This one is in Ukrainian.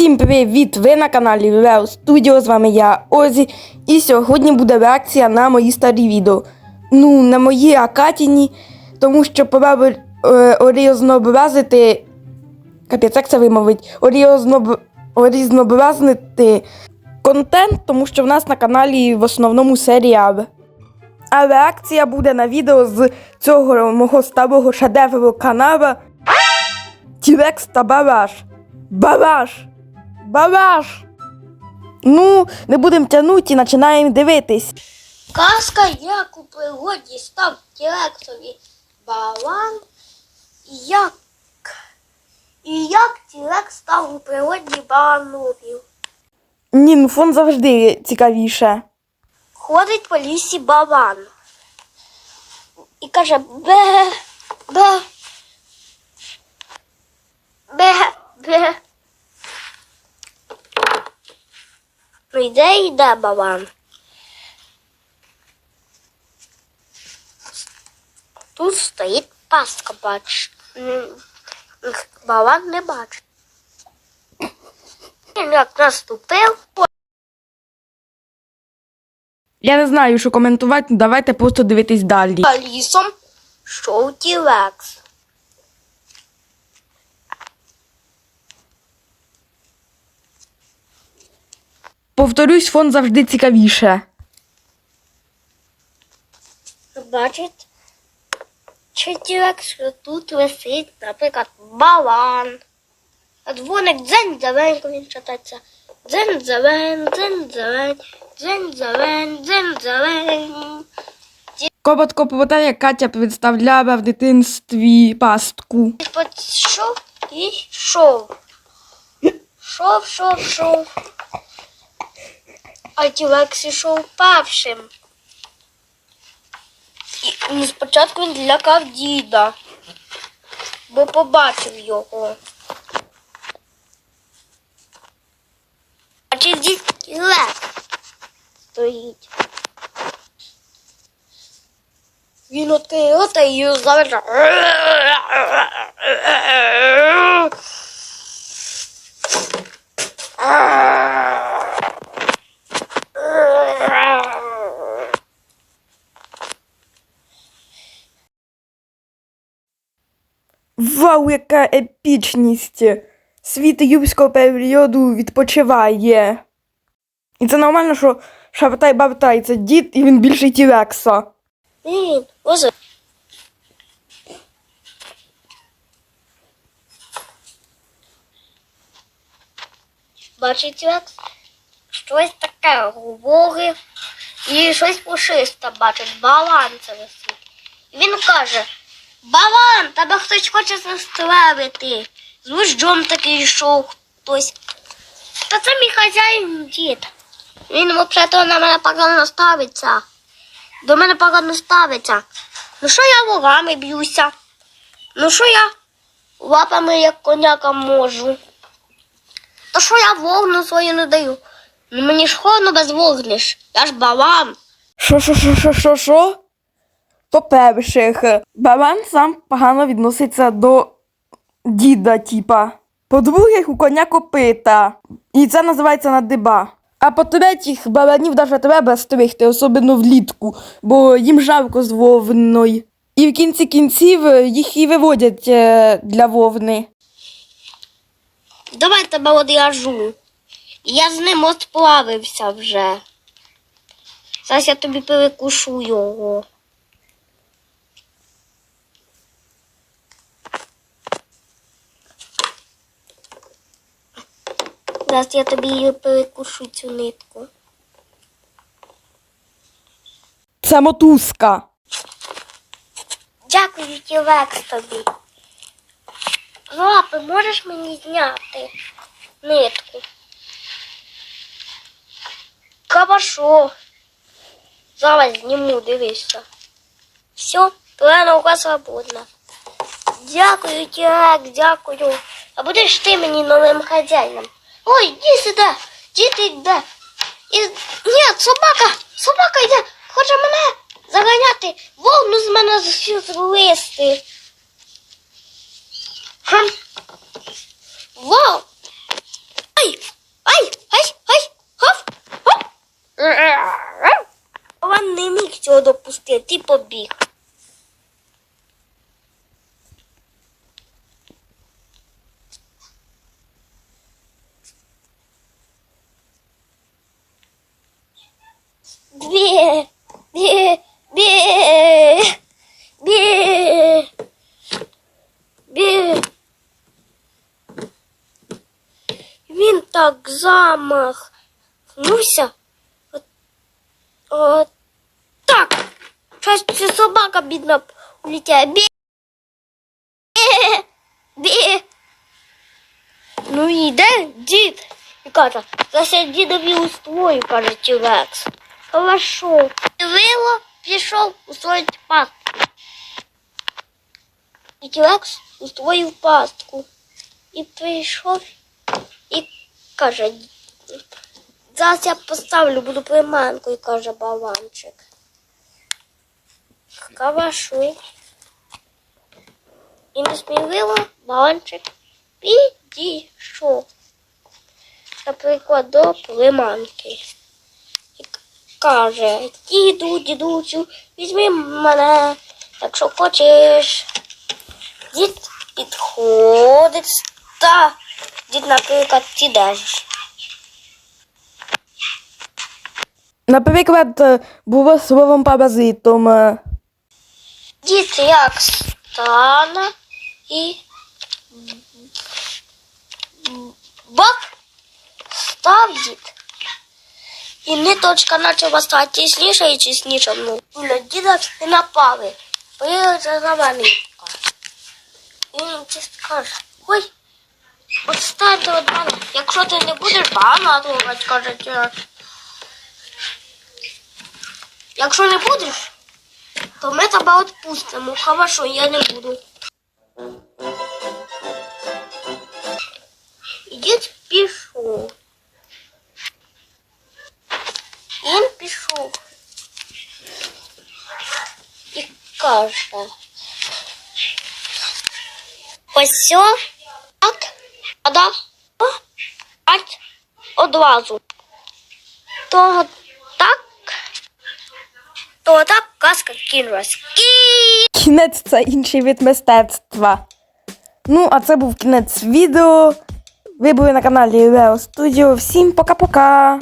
Всім привіт! Ви на каналі Лео Студіо. З вами я Озі. І сьогодні буде реакція на мої старі відео. Ну, на мої Акатіні, тому що пора е, орізнобразити. Капець, як це вимовить? Орізноб... Орізнобразнити контент, тому що в нас на каналі в основному серіали. А реакція буде на відео з цього мого старого шедевру канала Тірекс та Бараш. Бараш! Бараш! Ну, не будемо тягнути і починаємо дивитись. Казка, як у пригоді став директорі Балан, і як, і як Тірек став у пригоді Балановів. Ні, ну фон завжди цікавіше. Ходить по лісі Балан і каже бе, бе, бе. Ну йде і йде Балан. Тут стоїть пастка, бач. М, Балан не бачить. Він як наступив, Я не знаю, що коментувати, ну, давайте просто дивитись далі. а лісом йшов Тілекс. Повторюсь, фон завжди цікавіше. Бачить, чи Тілекс, що тут висить, наприклад, балан. А дзвоник дзень дзелень, коли він читається. Дзень дзелень, дзень дзелень, дзень дзелень, дзень дзелень. Коротко про те, як Катя представляла в дитинстві пастку. Пішов і йшов. Шов, шов, шов. А Тілекс ішов першим. І, і спочатку він злякав діда, бо побачив його. А чи дід Тілекс стоїть? Він відкриє рота і його Вау, яка епічність! Світ юбського періоду відпочиває. І це нормально, що Шабатай Бартай це дід, і він більший Тірекса. Бачить як щось таке глибоке і щось пушисте бачить, балан це висить. І він каже, балан, тебе хтось хоче застрелити. З вождем такий йшов хтось. Та це мій хазяїн дід. Він взагалі на мене погано ставиться. До мене погано ставиться. Ну що я ворами б'юся? Ну що я лапами як коняка можу? То що я вогну свою не даю? Ну мені ж холодно без вогниш. Я ж балан. Що, що, що, що, що, що? По-перше, баран сам погано відноситься до діда, типа. По-друге, у коня копита. І це називається надиба. А по-третіх, баранів даже треба стригти, особливо влітку, бо їм жарко з вовною. І в кінці кінців е, їх і виводять е, для вовни. Давай тебе одяжу. Я з ним сплавився вже. Зараз я тобі перекушу його. Зараз я тобі її перекушу цю нитку. Це мотузка. Дякую, Тілекс тобі. Лапи, можеш мені зняти нитку? Хорошо. Зараз зніму, дивися. Все, твоя наука свободна. Дякую, Тірек, дякую. А будеш ти мені новим хазяїном? Ой, иди сюда, діти да. І... Ні, собака, собака йде, хоче мене заганяти, вовну з мене злисти. Хм. Вау! Ай! Ай! Ай! Ай! Хоп! Хоп! Він не міг цього допустити, ти побіг. Бе, бе, бе, бе, бе. Він так замахнувся. От, от так. Щось ця собака бідна улітає. Бе, бе. Ну і йде дід. І каже, це дідові у ствою, каже Тівекс. Хорошо. Вило пішов у пастку. І Тівекс у свою пастку. І прийшов і каже, зараз я поставлю, буду приманкою, каже баланчик. Хорошо. І несміливо баланчик підійшов. Наприклад, до приманки. Каже, діду, дідусю, візьми мене, якщо хочеш. Дід підходить та дід, наприклад, ти деш. Наприклад, е, було словом паразитом. е, Дід як стане і бак став дід. І ниточка почала стати тісніша і тісніша. Ну, діда і напали. Поїхали за мене. І він чисто каже, ой, отстаньте від мене. Якщо ти не будеш банатувати, каже дід. Якщо не будеш, то ми тебе відпустимо. Хорошо, я не буду. Пішов. І каже. Ось так, а да, ать одразу. То так, то так казка кинулась. І Кінець це інший вид мистецтва. Ну, а це був кінець відео. Ви були на каналі Leo Studio. Всім пока-пока!